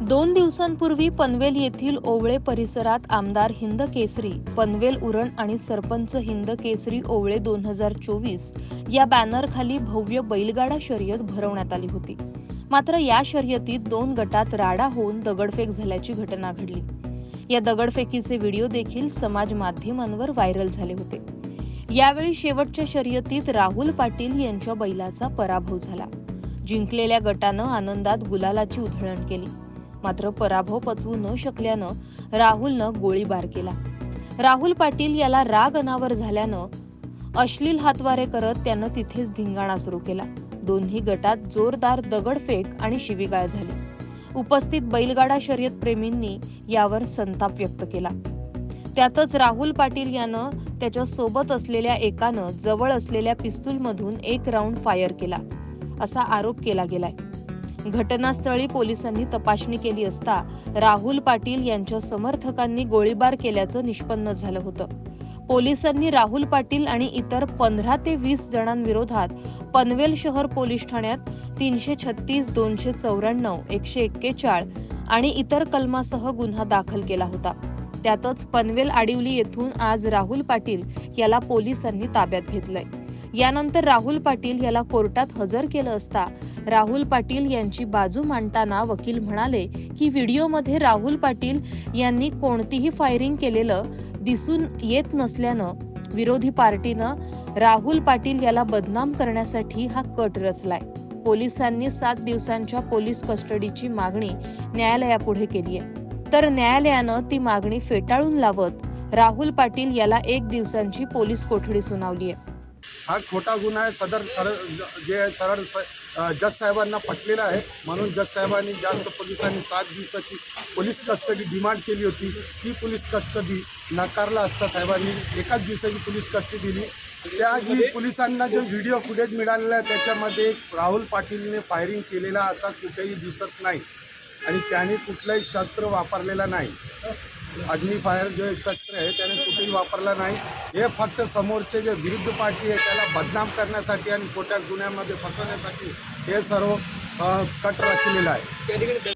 दोन दिवसांपूर्वी पनवेल येथील ओवळे परिसरात आमदार हिंद केसरी पनवेल उरण आणि सरपंच हिंद केसरी ओवळे दोन हजार चोवीस या बॅनरखाली भव्य बैलगाडा शर्यत भरवण्यात आली होती. मात्र या शर्यतीत दोन गटात राडा होऊन दगडफेक झाल्याची घटना घडली. या दगडफेकीचे व्हिडिओ देखील समाज माध्यमांवर व्हायरल झाले होते. यावेळी शेवटच्या शर्यतीत राहुल पाटील यांच्या बैलाचा पराभव झाला. जिंकलेल्या गटानं आनंदात गुलालाची उधळण केली. मात्र पराभव पचवू न शकल्यानं राहुलनं गोळीबार केला. राहुल पाटील याला राग अनावर झाल्यानं अश्लील हातवारे करत त्यानं तिथेच धिंगाणा सुरू केला. दोन्ही गटात जोरदार दगडफेक आणि शिवीगाळ झाली. उपस्थित बैलगाडा शर्यत प्रेमींनी यावर संताप व्यक्त केला. त्यातच राहुल पाटील यानं त्याच्या सोबत असलेल्या एकानं जवळ असलेल्या पिस्तूलमधून एक राऊंड फायर केला असा आरोप केला गेलाय. घटनास्थळी पोलिसांनी तपासणी केली असता राहुल पाटील यांच्या समर्थकांनी गोळीबार केल्याचं निष्पन्न झालं होतं. पोलिसांनी राहुल पाटील आणि इतर पंधरा ते वीस जणांविरोधात पनवेल शहर पोलीस ठाण्यात तीनशे छत्तीस दोनशे चौऱ्याण्णव एकशे एक्केचाळ आणि इतर कलमासह गुन्हा दाखल केला होता. त्यातच पनवेल आडिवली येथून आज राहुल पाटील याला पोलिसांनी ताब्यात घेतलंय. यानंतर राहुल पाटील याला कोर्टात हजर केलं असता. राहुल पाटील यांची बाजू मांडताना वकील म्हणाले की व्हिडिओमध्ये राहुल पाटील यांनी कोणतीही फायरिंग केलेलं दिसून येत नसल्यानं विरोधी पार्टीनं राहुल पाटील याला बदनाम करण्यासाठी हा कट रचलाय. पोलिसांनी सात दिवसांच्या पोलीस कस्टडीची मागणी न्यायालयापुढे केली आहे. तर न्यायालयानं ती मागणी फेटाळून लावत राहुल पाटील याला एक दिवसांची पोलीस कोठडी सुनावली आहे. हा खोटा गुन्हा आहे. सदर सरळ जे आहे सरळ स- जज साहेबांना पटलेला आहे. म्हणून जज साहेबांनी जास्त पोलिसांनी सात दिवसाची पोलीस कस्टडी डिमांड केली होती. ती पोलीस कस्टडी नाकारला असता साहेबांनी. एकाच दिवसाची पोलीस कस्टडी दिली. त्या जी पोलिसांना जो व्हिडिओ फुटेज मिळालेला आहे त्याच्यामध्ये राहुल पाटीलने फायरिंग केलेला असा कुठेही दिसत नाही. आणि त्याने कुठलंही शस्त्र वापरलेलं नाही. अग्निफायर जे शस्त्र आहे त्याने कुठेही वापरला नाही. हे फक्त समोरचे जे विरुद्ध पार्टी आहे त्याला बदनाम करण्यासाठी आणि खोट्या गुन्ह्यामध्ये फसवण्यासाठी हे सर्व कट रचलेलं आहे.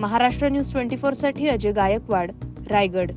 महाराष्ट्र न्यूज ट्वेंटी फोरसाठी अजय गायकवाड रायगड.